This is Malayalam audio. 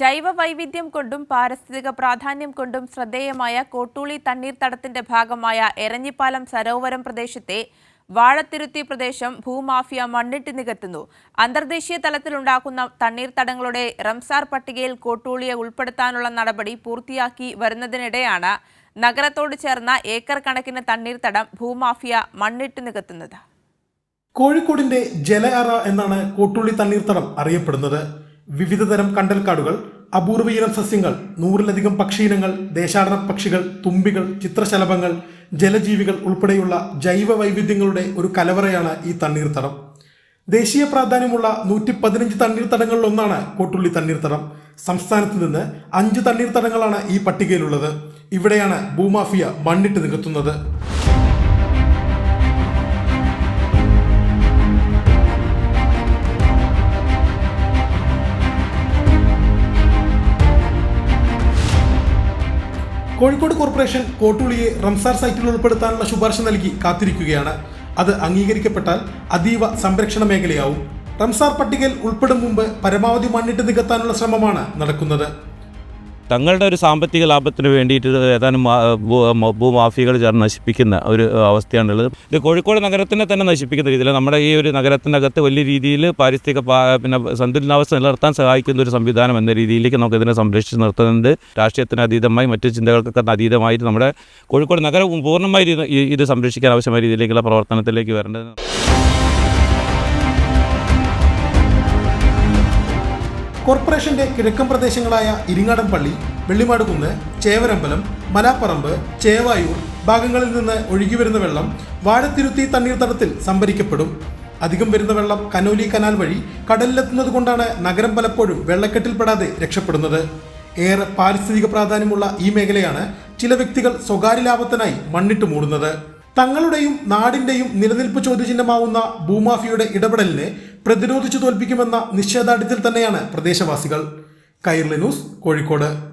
ജൈവ വൈവിധ്യം കൊണ്ടും പാരിസ്ഥിതിക പ്രാധാന്യം കൊണ്ടും ശ്രദ്ധേയമായ കോട്ടൂളി തണ്ണീർത്തടത്തിന്റെ ഭാഗമായ എരഞ്ഞിപ്പാലം സരോവരം പ്രദേശത്തെ വാഴത്തിരുത്തി പ്രദേശം ഭൂമാഫിയ മണ്ണിട്ട് നികത്തുന്നു. അന്തർദേശീയ തലത്തിലുണ്ടാക്കുന്ന തണ്ണീർത്തടങ്ങളുടെ റംസാർ പട്ടികയിൽ കോട്ടൂളിയെ ഉൾപ്പെടുത്താനുള്ള നടപടി പൂർത്തിയാക്കി വരുന്നതിനിടെയാണ് നഗരത്തോട് ചേർന്ന ഏക്കർ കണക്കിന് തണ്ണീർത്തടം ഭൂമാഫിയ മണ്ണിട്ട് നികത്തുന്നത്. കോഴിക്കോടിന്റെ ജലയറ എന്നാണ് കോട്ടൂളി തണ്ണീർത്തടം അറിയപ്പെടുന്നത്. വിവിധതരം കണ്ടൽക്കാടുകൾ അപൂർവയിനം സസ്യങ്ങൾ നൂറിലധികം പക്ഷിയിനങ്ങൾ ദേശാടന പക്ഷികൾ തുമ്പികൾ ചിത്രശലഭങ്ങൾ ജലജീവികൾ ഉൾപ്പെടെയുള്ള ജൈവ വൈവിധ്യങ്ങളുടെ ഒരു കലവറയാണ് ഈ തണ്ണീർത്തടം. ദേശീയ പ്രാധാന്യമുള്ള നൂറ്റി പതിനഞ്ച് തണ്ണീർത്തടങ്ങളിലൊന്നാണ് കോട്ടുള്ളി തണ്ണീർത്തടം. സംസ്ഥാനത്ത് നിന്ന് അഞ്ച് തണ്ണീർത്തടങ്ങളാണ് ഈ പട്ടികയിലുള്ളത്. ഇവിടെയാണ് ഭൂമാഫിയ മണ്ണിട്ട് നികത്തുന്നത്. കോഴിക്കോട് കോർപ്പറേഷൻ കോട്ടുളിയെ റംസാർ സൈറ്റിൽ ഉൾപ്പെടുത്താനുള്ള ശുപാർശ നൽകി കാത്തിരിക്കുകയാണ്. അത് അംഗീകരിക്കപ്പെട്ടാൽ അതീവ സംരക്ഷണ മേഖലയാവും. റംസാർ പട്ടികയിൽ ഉൾപ്പെടും മുമ്പ് പരമാവധി മണ്ണിട്ട് നികത്താനുള്ള ശ്രമമാണ് നടക്കുന്നത്. തങ്ങളുടെ ഒരു സാമ്പത്തിക ലാഭത്തിന് വേണ്ടിയിട്ട് ഏതാനും മാ- ഭൂ- മ- ഭൂമാഫിയകൾ ചേർന്ന് നശിപ്പിക്കുന്ന ഒരു അവസ്ഥയാണുള്ളത്. ഇത് കോഴിക്കോട് നഗരത്തിനെ തന്നെ നശിപ്പിക്കുന്ന രീതിയിൽ നമ്മുടെ ഈ ഒരു നഗരത്തിനകത്ത് വലിയ രീതിയിൽ പാരിസ്ഥിതിക പിന്നെ സന്തുലനാവസ്ഥ നിലനിർത്താൻ സഹായിക്കുന്ന ഒരു സംവിധാനം എന്ന രീതിയിലേക്ക് നമുക്ക് ഇതിനെ സംരക്ഷിച്ച് നിർത്തുന്നുണ്ട്. രാഷ്ട്രീയത്തിന് അതീതമായി മറ്റു ചിന്തകൾക്കൊക്കെ അതീതമായിട്ട് നമ്മുടെ കോഴിക്കോട് നഗരം പൂർണമായി ഇത് സംരക്ഷിക്കാൻ ആവശ്യമായ രീതിയിലേക്കുള്ള പ്രവർത്തനത്തിലേക്ക് വരേണ്ടത്. കോർപ്പറേഷന്റെ കിഴക്കൻ പ്രദേശങ്ങളായ ഇരിങ്ങാടൻപള്ളി വെള്ളിമാടുകുന്ന് ചേവരമ്പലം മലാപ്പറമ്പ് ചേവായൂർ ഭാഗങ്ങളിൽ നിന്ന് ഒഴുകി വരുന്ന വെള്ളം വാഴത്തിരുത്തി തണ്ണീർത്തടത്തിൽ സംഭരിക്കപ്പെടും. അധികം വരുന്ന വെള്ളം കനോലി കനാൽ വഴി കടലിലെത്തുന്നത് കൊണ്ടാണ് നഗരം പലപ്പോഴും വെള്ളക്കെട്ടിൽപ്പെടാതെ രക്ഷപ്പെടുന്നത്. ഏറെ പാരിസ്ഥിതിക പ്രാധാന്യമുള്ള ഈ മേഖലയാണ് ചില വ്യക്തികൾ സ്വകാര്യ ലാഭത്തിനായി മണ്ണിട്ട് മൂടുന്നത്. തങ്ങളുടെയും നാടിന്റെയും നിലനിൽപ്പ് ചോദ്യചിഹ്നമാവുന്ന ഭൂമാഫിയുടെ ഇടപെടലിനെ പ്രതിരോധിച്ചു തോൽപ്പിക്കുമെന്ന നിശ്ചയദാർഢ്യത്തിൽ തന്നെയാണ് പ്രദേശവാസികൾ. കൈർലി ന്യൂസ് കോഴിക്കോട്.